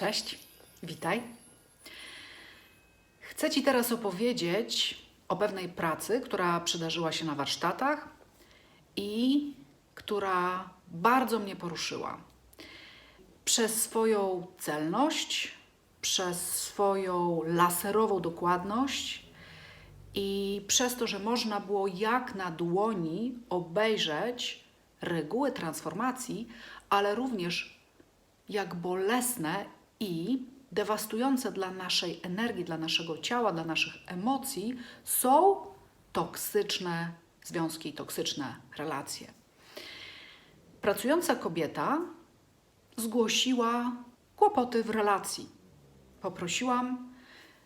Cześć, witaj. Chcę Ci teraz opowiedzieć o pewnej pracy, która przydarzyła się na warsztatach i która bardzo mnie poruszyła. Przez swoją celność, przez swoją laserową dokładność i przez to, że można było jak na dłoni obejrzeć reguły transformacji, ale również jak bolesne i dewastujące dla naszej energii, dla naszego ciała, dla naszych emocji są toksyczne związki toksyczne relacje. Pracująca kobieta zgłosiła kłopoty w relacji. Poprosiłam,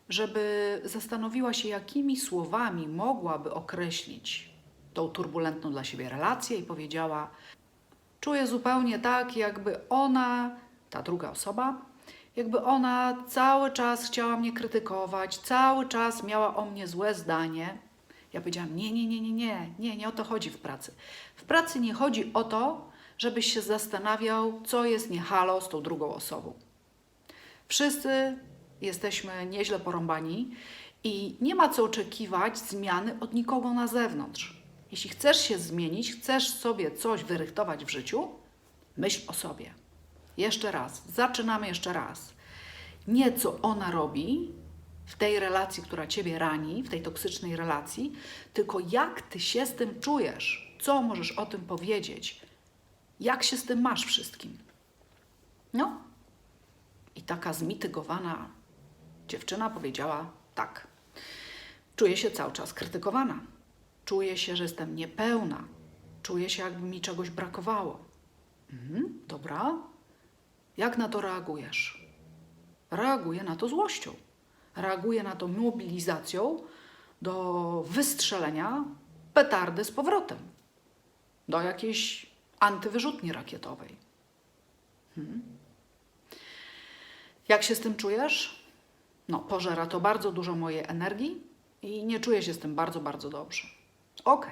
żeby zastanowiła się, jakimi słowami mogłaby określić tą turbulentną dla siebie relację i powiedziała: Czuję zupełnie tak, jakby ona, ta druga osoba, jakby ona cały czas chciała mnie krytykować, cały czas miała o mnie złe zdanie. Ja powiedziałam: Nie, nie, nie, nie, nie, nie, nie o to chodzi w pracy. W pracy nie chodzi o to, żebyś się zastanawiał, co jest nie halo z tą drugą osobą. Wszyscy jesteśmy nieźle porąbani i nie ma co oczekiwać zmiany od nikogo na zewnątrz. Jeśli chcesz się zmienić, chcesz sobie coś wyrychtować w życiu, myśl o sobie. Jeszcze raz, zaczynamy jeszcze raz. Nie co ona robi w tej relacji, która ciebie rani, w tej toksycznej relacji, tylko jak ty się z tym czujesz, co możesz o tym powiedzieć, jak się z tym masz wszystkim. No, i taka zmitygowana dziewczyna powiedziała tak. Czuję się cały czas krytykowana. Czuję się, że jestem niepełna. Czuję się, jakby mi czegoś brakowało. Mhm, dobra. Jak na to reagujesz? Reaguję na to złością. Reaguję na to mobilizacją do wystrzelenia petardy z powrotem. Do jakiejś antywyrzutni rakietowej. Hmm. Jak się z tym czujesz? No, pożera to bardzo dużo mojej energii i nie czuję się z tym bardzo, bardzo dobrze. Ok,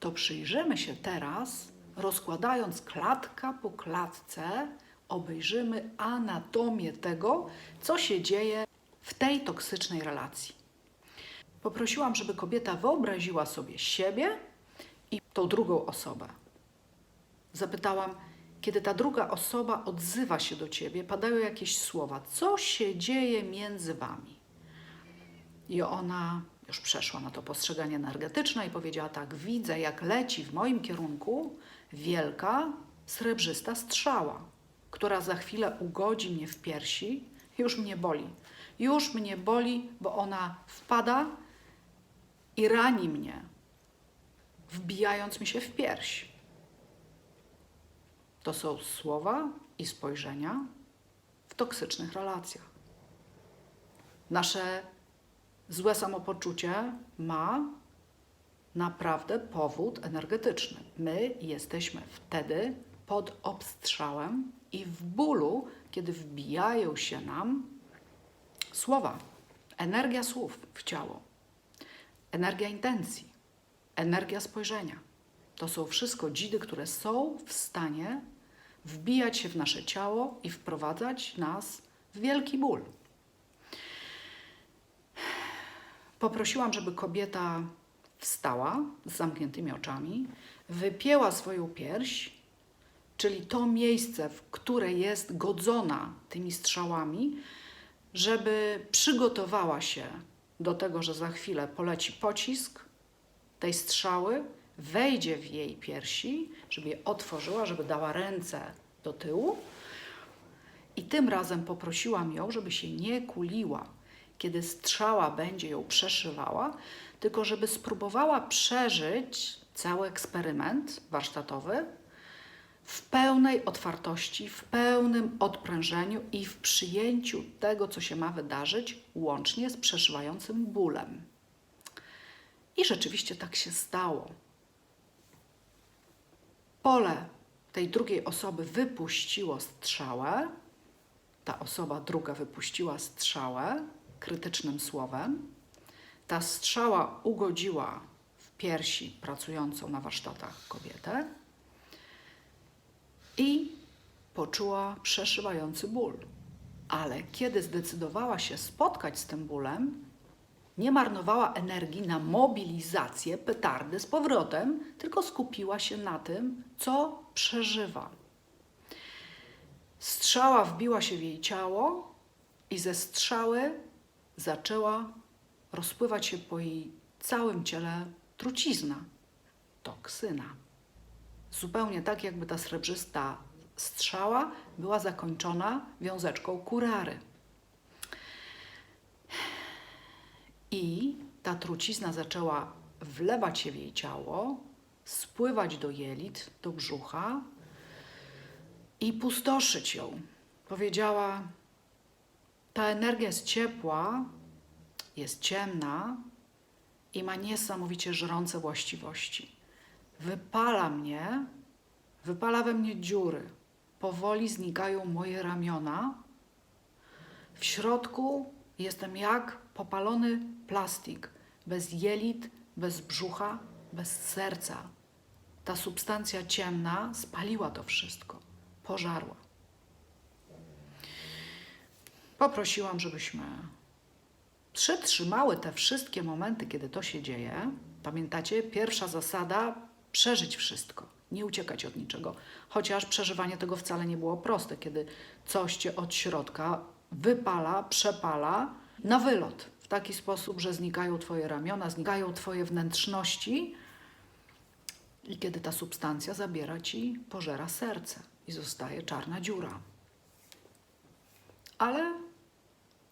to przyjrzymy się teraz, rozkładając klatka po klatce, obejrzymy anatomię tego, co się dzieje w tej toksycznej relacji. Poprosiłam, żeby kobieta wyobraziła sobie siebie i tą drugą osobę. Zapytałam, kiedy ta druga osoba odzywa się do ciebie, padają jakieś słowa. Co się dzieje między wami? I ona już przeszła na to postrzeganie energetyczne i powiedziała tak: Widzę, jak leci w moim kierunku wielka, srebrzysta strzała, która za chwilę ugodzi mnie w piersi. Już mnie boli. Już mnie boli, bo ona wpada i rani mnie, wbijając mi się w pierś. To są słowa i spojrzenia w toksycznych relacjach. Nasze złe samopoczucie ma naprawdę powód energetyczny. My jesteśmy wtedy pod obstrzałem i w bólu, kiedy wbijają się nam słowa, energia słów w ciało, energia intencji, energia spojrzenia. To są wszystko dzidy, które są w stanie wbijać się w nasze ciało i wprowadzać nas w wielki ból. Poprosiłam, żeby kobieta wstała z zamkniętymi oczami, wypięła swoją pierś, czyli to miejsce, w które jest godzona tymi strzałami, żeby przygotowała się do tego, że za chwilę poleci pocisk tej strzały, wejdzie w jej piersi, żeby je otworzyła, żeby dała ręce do tyłu. I tym razem poprosiłam ją, żeby się nie kuliła, kiedy strzała będzie ją przeszywała, tylko żeby spróbowała przeżyć cały eksperyment warsztatowy w pełnej otwartości, w pełnym odprężeniu i w przyjęciu tego, co się ma wydarzyć, łącznie z przeszywającym bólem. I rzeczywiście tak się stało. Pole tej drugiej osoby wypuściło strzałę, ta osoba druga wypuściła strzałę krytycznym słowem. Ta strzała ugodziła w piersi pracującą na warsztatach kobietę i poczuła przeszywający ból. Ale kiedy zdecydowała się spotkać z tym bólem, nie marnowała energii na mobilizację petardy z powrotem, tylko skupiła się na tym, co przeżywa. Strzała wbiła się w jej ciało i ze strzały zaczęła rozpływać się po jej całym ciele trucizna, toksyna. Zupełnie tak, jakby ta srebrzysta strzała była zakończona wiązeczką kurary. I ta trucizna zaczęła wlewać się w jej ciało, spływać do jelit, do brzucha i pustoszyć ją. Powiedziała: Ta energia jest ciepła, jest ciemna i ma niesamowicie żrące właściwości. Wypala mnie, wypala we mnie dziury. Powoli znikają moje ramiona. W środku jestem jak popalony plastik, bez jelit, bez brzucha, bez serca. Ta substancja ciemna spaliła to wszystko, pożarła. Poprosiłam, żebyśmy przetrzymały te wszystkie momenty, kiedy to się dzieje. Pamiętacie, pierwsza zasada przeżyć wszystko, nie uciekać od niczego. Chociaż przeżywanie tego wcale nie było proste, kiedy coś cię od środka wypala, przepala na wylot w taki sposób, że znikają twoje ramiona, znikają twoje wnętrzności. I kiedy ta substancja zabiera ci, pożera serce i zostaje czarna dziura. Ale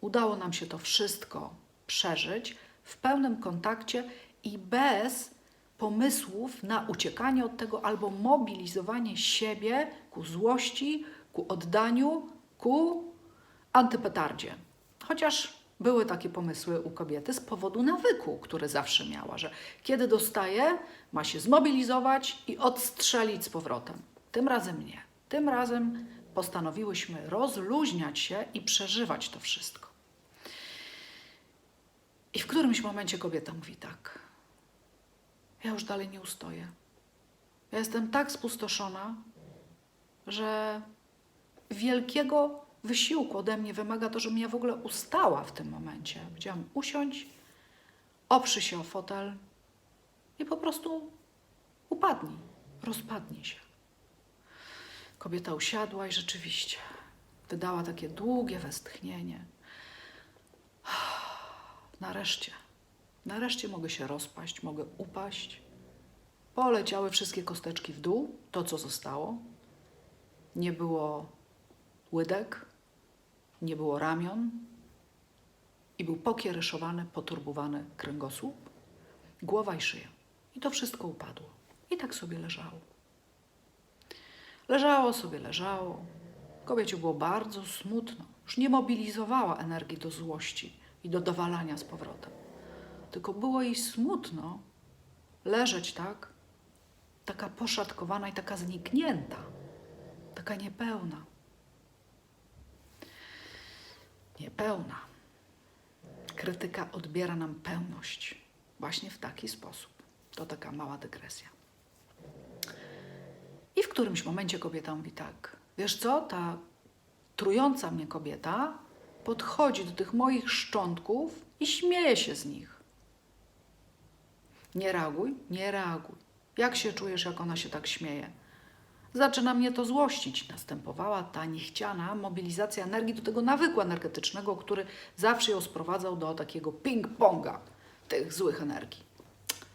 udało nam się to wszystko przeżyć w pełnym kontakcie i bez pomysłów na uciekanie od tego albo mobilizowanie siebie ku złości, ku oddaniu, ku antypetardzie. Chociaż były takie pomysły u kobiety z powodu nawyku, który zawsze miała, że kiedy dostaje, ma się zmobilizować i odstrzelić z powrotem. Tym razem nie. Tym razem postanowiłyśmy rozluźniać się i przeżywać to wszystko. I w którymś momencie kobieta mówi tak: Ja już dalej nie ustoję. Ja jestem tak spustoszona, że wielkiego wysiłku ode mnie wymaga to, żebym ja w ogóle ustała w tym momencie. Chciałam usiąść, oprzy się o fotel i po prostu upadnij, rozpadnij się. Kobieta usiadła i rzeczywiście wydała takie długie westchnienie. Nareszcie, nareszcie mogę się rozpaść, mogę upaść. Poleciały wszystkie kosteczki w dół, to co zostało. Nie było łydek, nie było ramion i był pokieryszowany, poturbowany kręgosłup, głowa i szyja. I to wszystko upadło. I tak sobie leżało. Leżało sobie, leżało. Kobiecie było bardzo smutno. Już nie mobilizowała energii do złości i do dowalania z powrotem. Tylko było jej smutno leżeć tak, taka poszatkowana i taka zniknięta, taka niepełna. Niepełna. Krytyka odbiera nam pełność właśnie w taki sposób. To taka mała dygresja. I w którymś momencie kobieta mówi tak: Wiesz co, ta trująca mnie kobieta podchodzi do tych moich szczątków i śmieje się z nich. Nie reaguj, nie reaguj. Jak się czujesz, jak ona się tak śmieje? Zaczyna mnie to złościć. Następowała ta niechciana mobilizacja energii do tego nawyku energetycznego, który zawsze ją sprowadzał do takiego ping-ponga tych złych energii.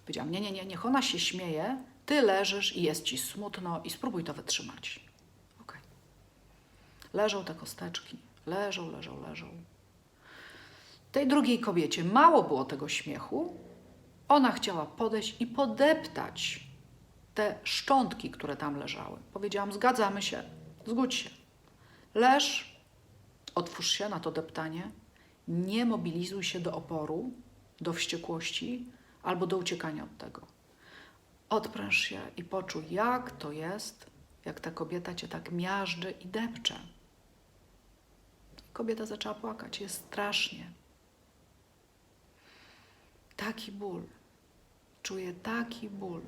Powiedziałam, nie, nie, nie, niech ona się śmieje, ty leżysz i jest ci smutno i spróbuj to wytrzymać. Ok. Leżą te kosteczki, leżą, leżą, leżą. Tej drugiej kobiecie mało było tego śmiechu. Ona chciała podejść i podeptać te szczątki, które tam leżały. Powiedziałam: Zgadzamy się, zgódź się. Leż, otwórz się na to deptanie, nie mobilizuj się do oporu, do wściekłości albo do uciekania od tego. Odpręż się i poczuj, jak to jest, jak ta kobieta cię tak miażdży i depcze. Kobieta zaczęła płakać, jest strasznie. Taki ból. Czuję taki ból.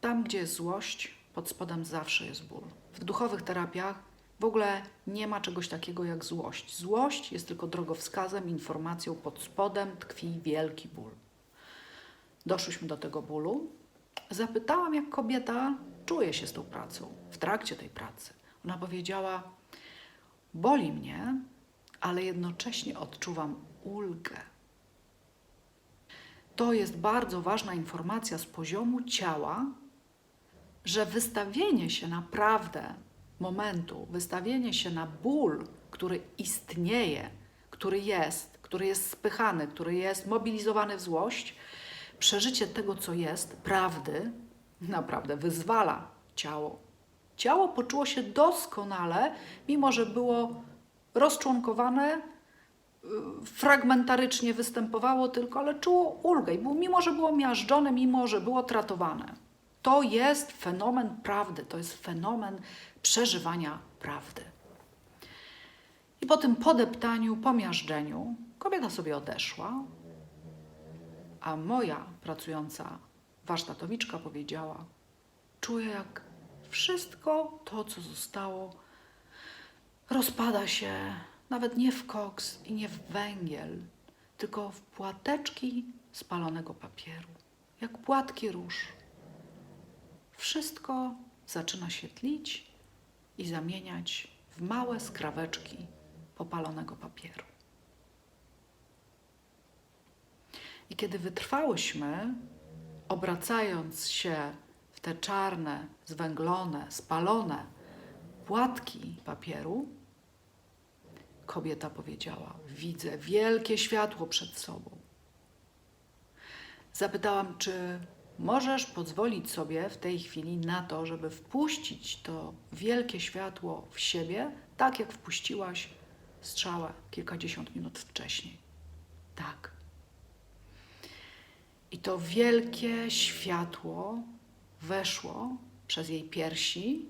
Tam, gdzie jest złość, pod spodem zawsze jest ból. W duchowych terapiach W ogóle nie ma czegoś takiego jak złość. Złość jest tylko drogowskazem, informacją pod spodem tkwi wielki ból. Doszłyśmy do tego bólu. Zapytałam, jak kobieta czuje się z tą pracą, w trakcie tej pracy. Ona powiedziała: Boli mnie, ale jednocześnie odczuwam ulgę. To jest bardzo ważna informacja z poziomu ciała, że wystawienie się naprawdę momentu, wystawienie się na ból, który istnieje, który jest, który jest spychany, który jest mobilizowany w złość, przeżycie tego, co jest, prawdy, naprawdę wyzwala ciało. Ciało poczuło się doskonale, mimo że było rozczłonkowane, y, fragmentarycznie występowało tylko, ale czuło ulgę, i było- mimo że było miażdżone, mimo że było tratowane. To jest fenomen prawdy, to jest fenomen przeżywania prawdy. I po tym podeptaniu, pomiażdżeniu, kobieta sobie odeszła, a moja pracująca warsztatowiczka powiedziała: Czuję, jak wszystko to, co zostało, rozpada się nawet nie w koks i nie w węgiel, tylko w płateczki spalonego papieru, jak płatki róż. Wszystko zaczyna się tlić i zamieniać w małe skraweczki popalonego papieru. I kiedy wytrwałyśmy, obracając się w te czarne, zwęglone, spalone płatki papieru, kobieta powiedziała: Widzę wielkie światło przed sobą. Zapytałam, czy możesz pozwolić sobie w tej chwili na to, żeby wpuścić to wielkie światło w siebie, tak jak wpuściłaś strzałę kilkadziesiąt minut wcześniej. Tak. I to wielkie światło weszło przez jej piersi,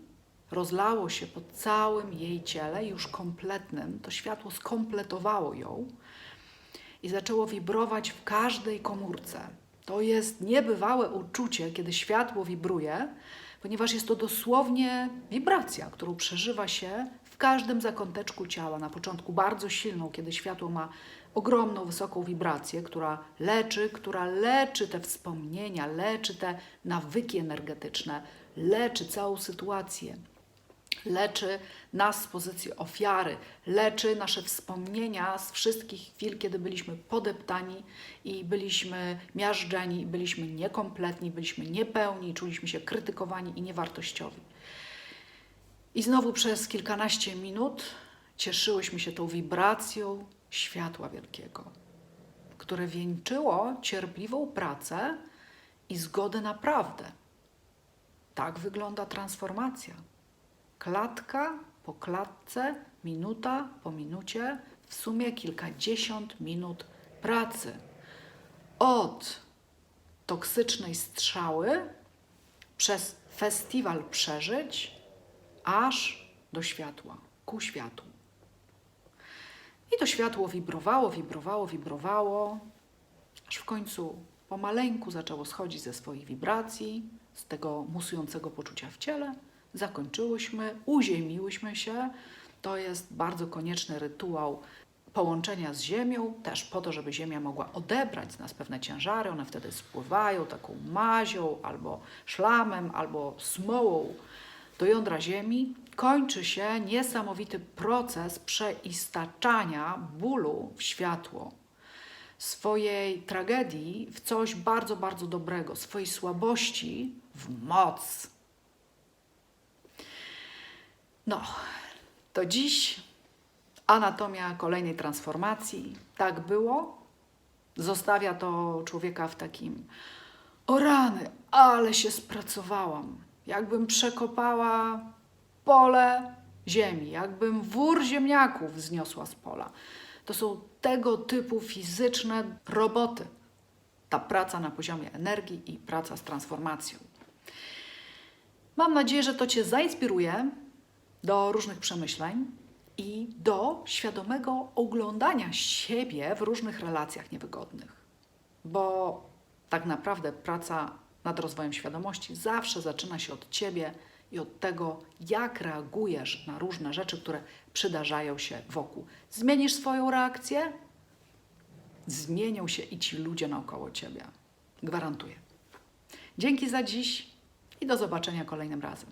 rozlało się po całym jej ciele, już kompletnym. To światło skompletowało ją i zaczęło wibrować w każdej komórce. To jest niebywałe uczucie, kiedy światło wibruje, ponieważ jest to dosłownie wibracja, którą przeżywa się w każdym zakąteczku ciała. Na początku bardzo silną, kiedy światło ma ogromną, wysoką wibrację, która leczy, która leczy te wspomnienia, leczy te nawyki energetyczne, leczy całą sytuację leczy nas z pozycji ofiary, leczy nasze wspomnienia z wszystkich chwil, kiedy byliśmy podeptani i byliśmy miażdżeni, byliśmy niekompletni, byliśmy niepełni, czuliśmy się krytykowani i niewartościowi. I znowu przez kilkanaście minut cieszyłyśmy się tą wibracją światła wielkiego, które wieńczyło cierpliwą pracę i zgodę na prawdę. Tak wygląda transformacja klatka po klatce, minuta po minucie, w sumie kilkadziesiąt minut pracy. Od toksycznej strzały przez festiwal przeżyć, aż do światła, ku światłu. I to światło wibrowało, wibrowało, wibrowało, aż w końcu pomaleńku zaczęło schodzić ze swoich wibracji, z tego musującego poczucia w ciele zakończyłyśmy, uziemiłyśmy się. To jest bardzo konieczny rytuał połączenia z Ziemią, też po to, żeby Ziemia mogła odebrać z nas pewne ciężary. One wtedy spływają taką mazią, albo szlamem, albo smołą do jądra Ziemi. Kończy się niesamowity proces przeistaczania bólu w światło swojej tragedii w coś bardzo, bardzo dobrego, swojej słabości w moc. No, to dziś anatomia kolejnej transformacji. Tak było. Zostawia to człowieka w takim o rany, ale się spracowałam. Jakbym przekopała pole ziemi, jakbym wór ziemniaków zniosła z pola. To są tego typu fizyczne roboty. Ta praca na poziomie energii i praca z transformacją. Mam nadzieję, że to Cię zainspiruje do różnych przemyśleń i do świadomego oglądania siebie w różnych relacjach niewygodnych. Bo tak naprawdę praca nad rozwojem świadomości zawsze zaczyna się od Ciebie i od tego, jak reagujesz na różne rzeczy, które przydarzają się wokół. Zmienisz swoją reakcję, zmienią się i ci ludzie naokoło ciebie. Gwarantuję. Dzięki za dziś i do zobaczenia kolejnym razem.